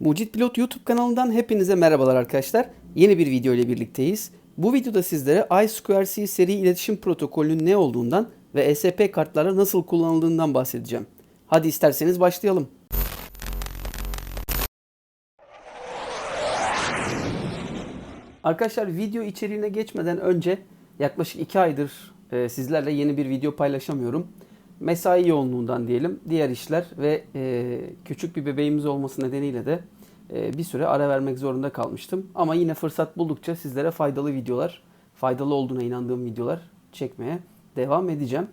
Mucit Pilot YouTube kanalından hepinize merhabalar arkadaşlar. Yeni bir video ile birlikteyiz. Bu videoda sizlere I2C seri iletişim protokolünün ne olduğundan ve ESP kartlarla nasıl kullanıldığından bahsedeceğim. Hadi isterseniz başlayalım. Arkadaşlar video içeriğine geçmeden önce yaklaşık 2 aydır e, sizlerle yeni bir video paylaşamıyorum. Mesai yoğunluğundan diyelim, diğer işler ve e, küçük bir bebeğimiz olması nedeniyle de e, bir süre ara vermek zorunda kalmıştım. Ama yine fırsat buldukça sizlere faydalı videolar, faydalı olduğuna inandığım videolar çekmeye devam edeceğim.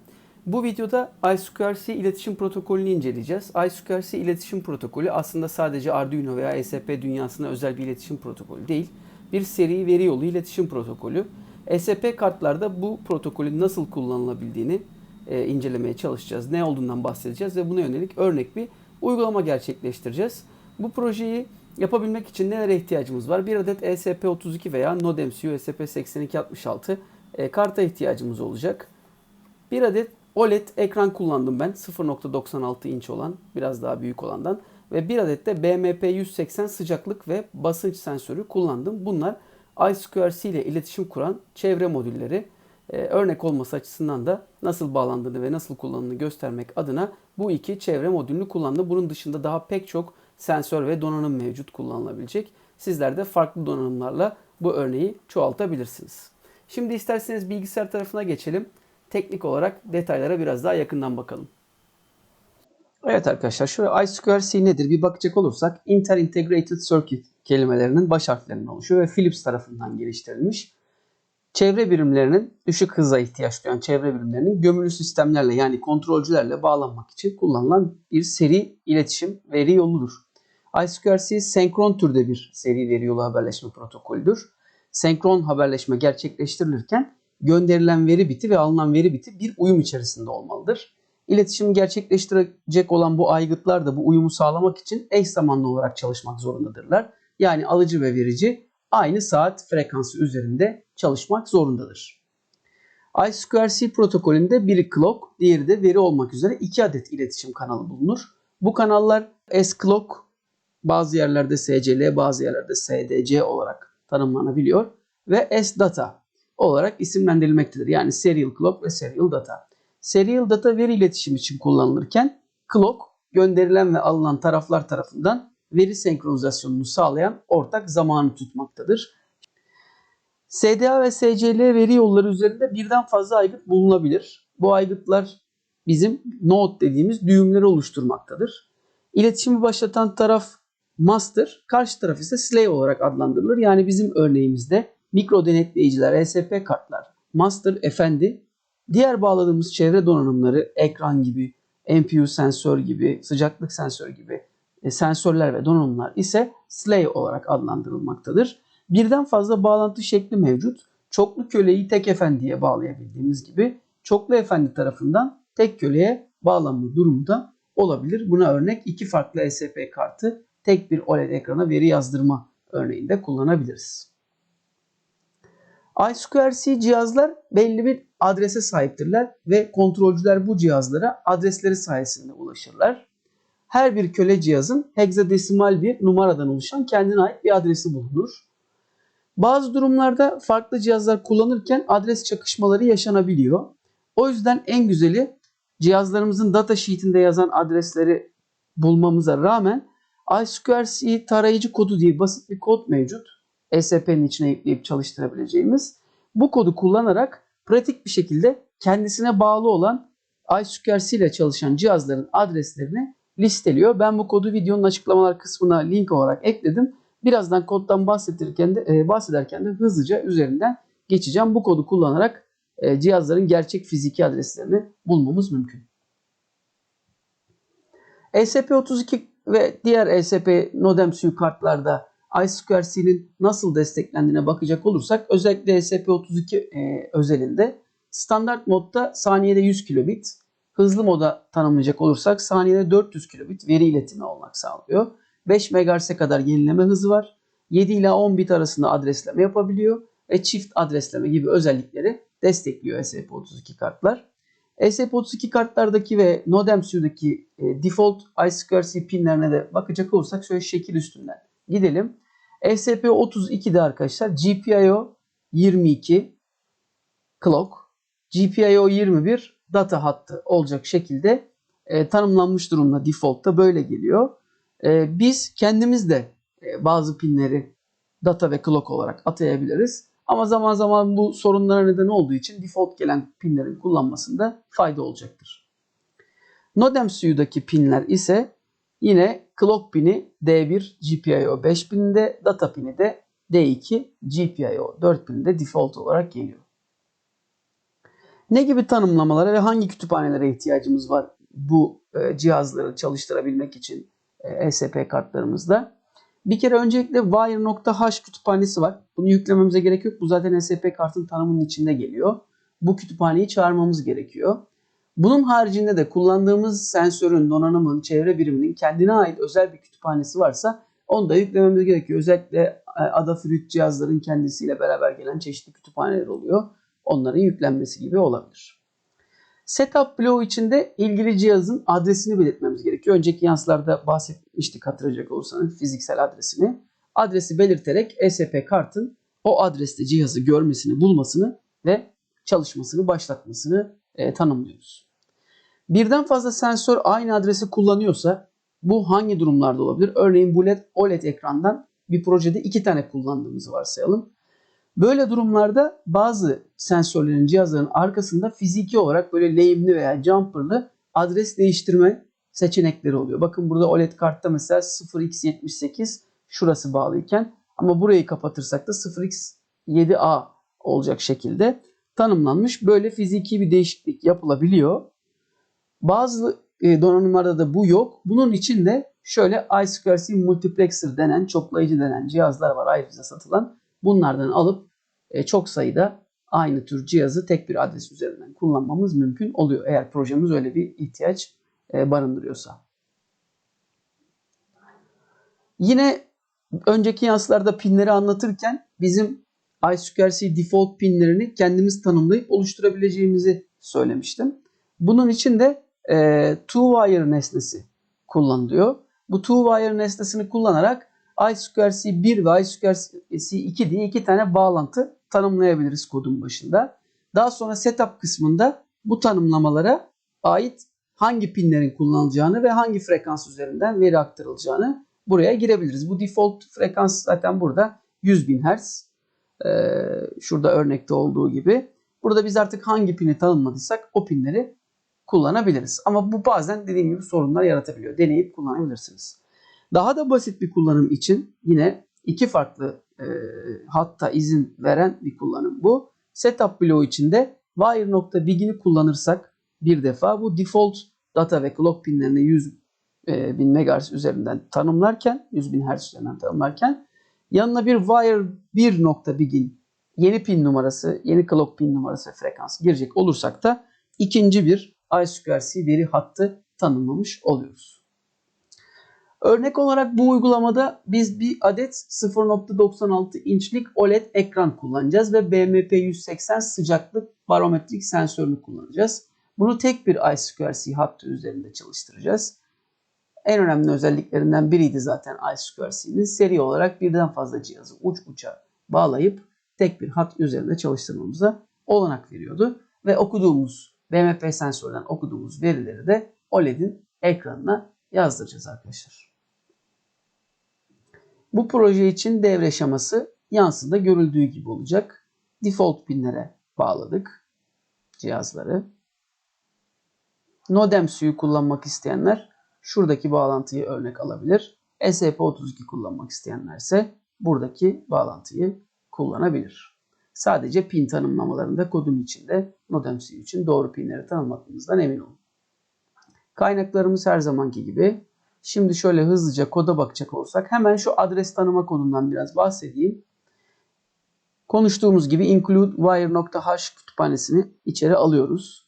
Bu videoda I2C iletişim protokolünü inceleyeceğiz. I2C iletişim protokolü aslında sadece Arduino veya ESP dünyasına özel bir iletişim protokolü değil. Bir seri veri yolu iletişim protokolü. ESP kartlarda bu protokolün nasıl kullanılabildiğini e, incelemeye çalışacağız. Ne olduğundan bahsedeceğiz ve buna yönelik örnek bir uygulama gerçekleştireceğiz. Bu projeyi yapabilmek için nelere ihtiyacımız var? Bir adet ESP32 veya NodeMCU ESP8266 e, karta ihtiyacımız olacak. Bir adet OLED ekran kullandım ben. 0.96 inç olan, biraz daha büyük olandan. Ve bir adet de BMP180 sıcaklık ve basınç sensörü kullandım. Bunlar I2C ile iletişim kuran çevre modülleri. Ee, örnek olması açısından da nasıl bağlandığını ve nasıl kullanıldığını göstermek adına bu iki çevre modülünü kullandım. Bunun dışında daha pek çok sensör ve donanım mevcut kullanılabilecek. Sizler de farklı donanımlarla bu örneği çoğaltabilirsiniz. Şimdi isterseniz bilgisayar tarafına geçelim. Teknik olarak detaylara biraz daha yakından bakalım. Evet arkadaşlar şöyle I2C nedir bir bakacak olursak Inter Integrated Circuit kelimelerinin baş harflerinden oluşuyor ve Philips tarafından geliştirilmiş. Çevre birimlerinin düşük hıza ihtiyaç duyan çevre birimlerinin gömülü sistemlerle yani kontrolcülerle bağlanmak için kullanılan bir seri iletişim veri yoludur. I2C senkron türde bir seri veri yolu haberleşme protokolüdür. Senkron haberleşme gerçekleştirilirken gönderilen veri biti ve alınan veri biti bir uyum içerisinde olmalıdır. İletişimi gerçekleştirecek olan bu aygıtlar da bu uyumu sağlamak için eş zamanlı olarak çalışmak zorundadırlar. Yani alıcı ve verici aynı saat frekansı üzerinde çalışmak zorundadır. I2C protokolünde biri clock, diğeri de veri olmak üzere iki adet iletişim kanalı bulunur. Bu kanallar S-clock, bazı yerlerde SCL, bazı yerlerde SDC olarak tanımlanabiliyor ve S-data olarak isimlendirilmektedir. Yani serial clock ve serial data. Serial data veri iletişimi için kullanılırken clock gönderilen ve alınan taraflar tarafından veri senkronizasyonunu sağlayan ortak zamanı tutmaktadır. SDA ve SCL veri yolları üzerinde birden fazla aygıt bulunabilir. Bu aygıtlar bizim node dediğimiz düğümleri oluşturmaktadır. İletişimi başlatan taraf master, karşı taraf ise slave olarak adlandırılır. Yani bizim örneğimizde mikro denetleyiciler, ESP kartlar, master efendi, diğer bağladığımız çevre donanımları ekran gibi, MPU sensör gibi, sıcaklık sensör gibi sensörler ve donanımlar ise slave olarak adlandırılmaktadır. Birden fazla bağlantı şekli mevcut. Çoklu köleyi tek efendiye bağlayabildiğimiz gibi çoklu efendi tarafından tek köleye bağlanma durumu da olabilir. Buna örnek iki farklı ESP kartı tek bir OLED ekrana veri yazdırma örneğinde kullanabiliriz. I2C cihazlar belli bir adrese sahiptirler ve kontrolcüler bu cihazlara adresleri sayesinde ulaşırlar. Her bir köle cihazın hexadesimal bir numaradan oluşan kendine ait bir adresi bulunur. Bazı durumlarda farklı cihazlar kullanırken adres çakışmaları yaşanabiliyor. O yüzden en güzeli cihazlarımızın data sheet'inde yazan adresleri bulmamıza rağmen I2C tarayıcı kodu diye basit bir kod mevcut. ESP'nin içine yükleyip çalıştırabileceğimiz. Bu kodu kullanarak pratik bir şekilde kendisine bağlı olan I2C ile çalışan cihazların adreslerini listeliyor. Ben bu kodu videonun açıklamalar kısmına link olarak ekledim. Birazdan koddan bahsederken de, e, bahsederken de hızlıca üzerinden geçeceğim. Bu kodu kullanarak e, cihazların gerçek fiziki adreslerini bulmamız mümkün. ESP32 ve diğer ESP NodeMCU kartlarda I2C'nin nasıl desteklendiğine bakacak olursak özellikle ESP32 e, özelinde standart modda saniyede 100 kilobit, hızlı moda tanımlayacak olursak saniyede 400 kilobit veri iletimi olmak sağlıyor. 5 MHz'e kadar yenileme hızı var. 7 ila 10 bit arasında adresleme yapabiliyor ve çift adresleme gibi özellikleri destekliyor ESP32 kartlar. ESP32 kartlardaki ve NodeMCU'daki e, default I2C pinlerine de bakacak olursak şöyle şekil üstünden gidelim. ESP32'de arkadaşlar GPIO 22 clock, GPIO 21 data hattı olacak şekilde e, tanımlanmış durumda default'ta böyle geliyor. E, biz kendimiz de e, bazı pinleri data ve clock olarak atayabiliriz. Ama zaman zaman bu sorunlara neden olduğu için default gelen pinlerin kullanmasında fayda olacaktır. NodeMCU'daki pinler ise yine clock pini D1 GPIO 5000'de, data pini de D2 GPIO 4000'de default olarak geliyor. Ne gibi tanımlamalara ve hangi kütüphanelere ihtiyacımız var bu e, cihazları çalıştırabilmek için e, ESP kartlarımızda? Bir kere öncelikle wire.h kütüphanesi var. Bunu yüklememize gerek yok. Bu zaten ESP kartın tanımının içinde geliyor. Bu kütüphaneyi çağırmamız gerekiyor. Bunun haricinde de kullandığımız sensörün, donanımın, çevre biriminin kendine ait özel bir kütüphanesi varsa onu da yüklememiz gerekiyor. Özellikle e, Adafruit cihazların kendisiyle beraber gelen çeşitli kütüphaneler oluyor. Onların yüklenmesi gibi olabilir. Setup bloğu içinde ilgili cihazın adresini belirtmemiz gerekiyor. Önceki yansılarda bahsetmiştik hatırlayacak olursanız fiziksel adresini. Adresi belirterek ESP kartın o adreste cihazı görmesini, bulmasını ve çalışmasını başlatmasını e, tanımlıyoruz. Birden fazla sensör aynı adresi kullanıyorsa bu hangi durumlarda olabilir? Örneğin bu LED OLED ekrandan bir projede iki tane kullandığımızı varsayalım. Böyle durumlarda bazı sensörlerin cihazların arkasında fiziki olarak böyle lehimli veya jumperlı adres değiştirme seçenekleri oluyor. Bakın burada OLED kartta mesela 0x78 şurası bağlıyken ama burayı kapatırsak da 0x7a olacak şekilde tanımlanmış. Böyle fiziki bir değişiklik yapılabiliyor. Bazı e, donanımlarda da bu yok. Bunun için de şöyle I2C multiplexer denen, çoklayıcı denen cihazlar var ayrıca satılan. Bunlardan alıp e, çok sayıda aynı tür cihazı tek bir adres üzerinden kullanmamız mümkün oluyor. Eğer projemiz öyle bir ihtiyaç e, barındırıyorsa. Yine önceki yansılarda pinleri anlatırken bizim I2C default pinlerini kendimiz tanımlayıp oluşturabileceğimizi söylemiştim. Bunun için de e, two wire nesnesi kullanılıyor. Bu two wire nesnesini kullanarak I2C1 ve I2C2 diye iki tane bağlantı tanımlayabiliriz kodun başında. Daha sonra setup kısmında bu tanımlamalara ait hangi pinlerin kullanılacağını ve hangi frekans üzerinden veri aktarılacağını buraya girebiliriz. Bu default frekans zaten burada 100.000 Hz. Ee, şurada örnekte olduğu gibi. Burada biz artık hangi pini tanımladıysak o pinleri kullanabiliriz. Ama bu bazen dediğim gibi sorunlar yaratabiliyor. Deneyip kullanabilirsiniz. Daha da basit bir kullanım için yine iki farklı e, hatta izin veren bir kullanım bu. Setup bloğu içinde wire.begin'i kullanırsak bir defa bu default data ve clock pinlerini 100 e, bin MHz üzerinden tanımlarken 100 bin Hz üzerinden tanımlarken yanına bir wire 1.begin yeni pin numarası, yeni clock pin numarası ve frekans girecek olursak da ikinci bir I2C veri hattı tanımlamış oluyoruz. Örnek olarak bu uygulamada biz bir adet 0.96 inçlik OLED ekran kullanacağız ve BMP180 sıcaklık barometrik sensörünü kullanacağız. Bunu tek bir I2C hattı üzerinde çalıştıracağız. En önemli özelliklerinden biriydi zaten I2C'nin seri olarak birden fazla cihazı uç uça bağlayıp tek bir hat üzerinde çalıştırmamıza olanak veriyordu. Ve okuduğumuz BMP sensörden okuduğumuz verileri de OLED'in ekranına yazdıracağız arkadaşlar. Bu proje için devre şeması yansıda görüldüğü gibi olacak. Default pinlere bağladık cihazları. NodeMCU'yu kullanmak isteyenler şuradaki bağlantıyı örnek alabilir. ESP32 kullanmak isteyenlerse buradaki bağlantıyı kullanabilir. Sadece pin tanımlamalarında kodun içinde NodeMCU için doğru pinleri tanımladığımızdan emin olun. Kaynaklarımız her zamanki gibi Şimdi şöyle hızlıca koda bakacak olsak hemen şu adres tanıma kodundan biraz bahsedeyim. Konuştuğumuz gibi include wire.h kütüphanesini içeri alıyoruz.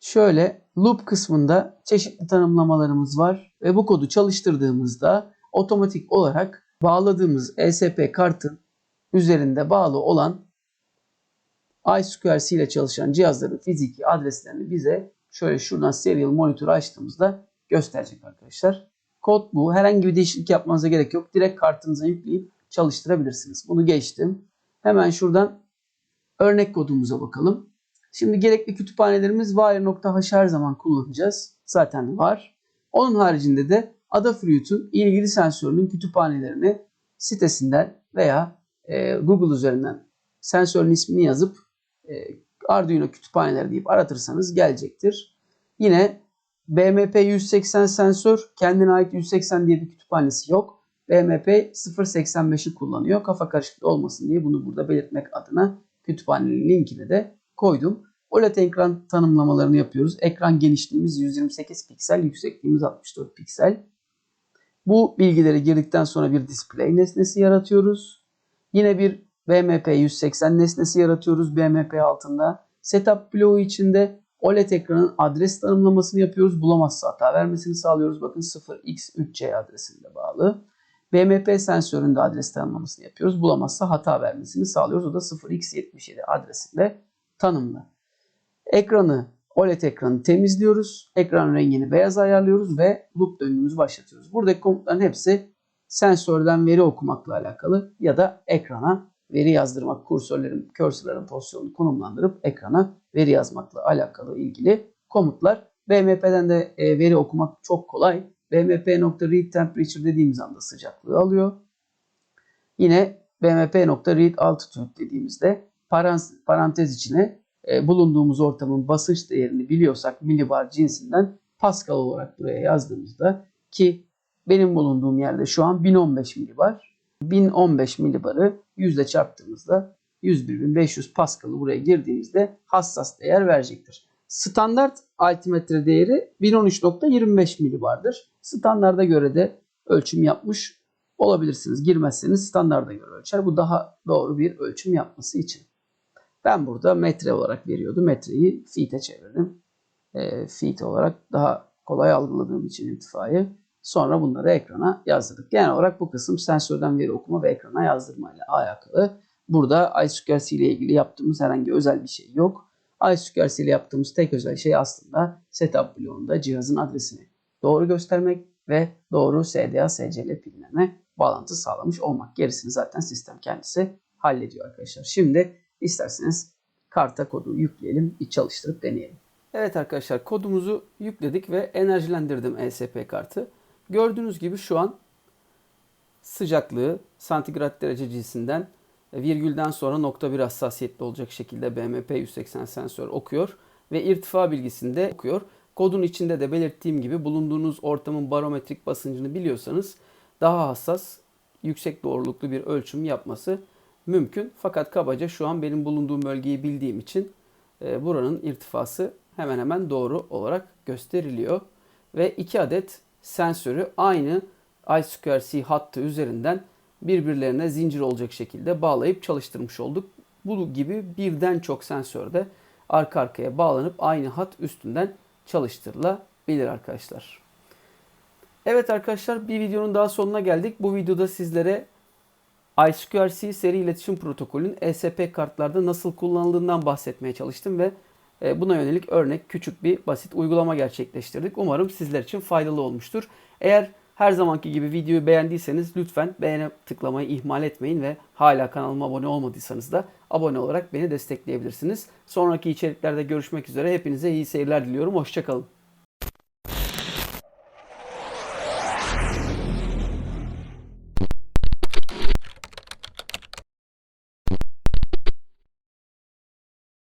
Şöyle loop kısmında çeşitli tanımlamalarımız var ve bu kodu çalıştırdığımızda otomatik olarak bağladığımız ESP kartın üzerinde bağlı olan I2C ile çalışan cihazların fiziki adreslerini bize şöyle şuradan serial monitor açtığımızda gösterecek arkadaşlar. Kod bu. Herhangi bir değişiklik yapmanıza gerek yok. Direkt kartınıza yükleyip çalıştırabilirsiniz. Bunu geçtim. Hemen şuradan örnek kodumuza bakalım. Şimdi gerekli kütüphanelerimiz wire.h her zaman kullanacağız. Zaten var. Onun haricinde de Adafruit'un ilgili sensörünün kütüphanelerini sitesinden veya e, Google üzerinden sensörün ismini yazıp e, Arduino kütüphaneleri deyip aratırsanız gelecektir. Yine BMP 180 sensör kendine ait 180 diye bir kütüphanesi yok. BMP 085'i kullanıyor. Kafa karışıklığı olmasın diye bunu burada belirtmek adına kütüphanenin linkini de koydum. OLED ekran tanımlamalarını yapıyoruz. Ekran genişliğimiz 128 piksel, yüksekliğimiz 64 piksel. Bu bilgileri girdikten sonra bir display nesnesi yaratıyoruz. Yine bir BMP 180 nesnesi yaratıyoruz BMP altında. Setup bloğu içinde OLED ekranın adres tanımlamasını yapıyoruz. Bulamazsa hata vermesini sağlıyoruz. Bakın 0x3c adresinde bağlı. BMP sensöründe adres tanımlamasını yapıyoruz. Bulamazsa hata vermesini sağlıyoruz. O da 0x77 adresinde tanımlı. Ekranı, OLED ekranı temizliyoruz. Ekran rengini beyaz ayarlıyoruz ve loop döngümüzü başlatıyoruz. Buradaki komutların hepsi sensörden veri okumakla alakalı ya da ekrana veri yazdırmak, kursörlerin, cursörlerin pozisyonunu konumlandırıp ekrana veri yazmakla alakalı ilgili komutlar. BMP'den de e, veri okumak çok kolay. BMP.read temperature dediğimiz anda sıcaklığı alıyor. Yine BMP.read altitude dediğimizde parantez içine e, bulunduğumuz ortamın basınç değerini biliyorsak milibar cinsinden Pascal olarak buraya yazdığımızda ki benim bulunduğum yerde şu an 1015 milibar. 1015 milibarı yüzle çarptığımızda 101.500 Pascal'ı buraya girdiğimizde hassas değer verecektir. Standart altimetre değeri 1013.25 milibardır. Standarda göre de ölçüm yapmış olabilirsiniz. Girmezseniz standarda göre ölçer. Bu daha doğru bir ölçüm yapması için. Ben burada metre olarak veriyordu. Metreyi feet'e çevirdim. E, feet olarak daha kolay algıladığım için irtifayı. Sonra bunları ekrana yazdırdık. Genel olarak bu kısım sensörden veri okuma ve ekrana yazdırma ile alakalı. Burada iSugarC ile ilgili yaptığımız herhangi özel bir şey yok. iSugarC ile yaptığımız tek özel şey aslında setup bloğunda cihazın adresini doğru göstermek ve doğru SDA SCL pinlerine bağlantı sağlamış olmak. Gerisini zaten sistem kendisi hallediyor arkadaşlar. Şimdi isterseniz karta kodu yükleyelim, bir çalıştırıp deneyelim. Evet arkadaşlar kodumuzu yükledik ve enerjilendirdim ESP kartı. Gördüğünüz gibi şu an sıcaklığı santigrat derece cinsinden virgülden sonra nokta bir hassasiyetli olacak şekilde BMP 180 sensör okuyor ve irtifa bilgisini de okuyor. Kodun içinde de belirttiğim gibi bulunduğunuz ortamın barometrik basıncını biliyorsanız daha hassas, yüksek doğruluklu bir ölçüm yapması mümkün. Fakat kabaca şu an benim bulunduğum bölgeyi bildiğim için e, buranın irtifası hemen hemen doğru olarak gösteriliyor. Ve 2 adet sensörü aynı I2C hattı üzerinden birbirlerine zincir olacak şekilde bağlayıp çalıştırmış olduk. Bu gibi birden çok sensörde arka arkaya bağlanıp aynı hat üstünden çalıştırılabilir arkadaşlar. Evet arkadaşlar bir videonun daha sonuna geldik. Bu videoda sizlere I2C seri iletişim protokolünün ESP kartlarda nasıl kullanıldığından bahsetmeye çalıştım ve buna yönelik örnek küçük bir basit uygulama gerçekleştirdik. Umarım sizler için faydalı olmuştur. Eğer her zamanki gibi videoyu beğendiyseniz lütfen beğene tıklamayı ihmal etmeyin ve hala kanalıma abone olmadıysanız da abone olarak beni destekleyebilirsiniz. Sonraki içeriklerde görüşmek üzere. Hepinize iyi seyirler diliyorum. Hoşçakalın.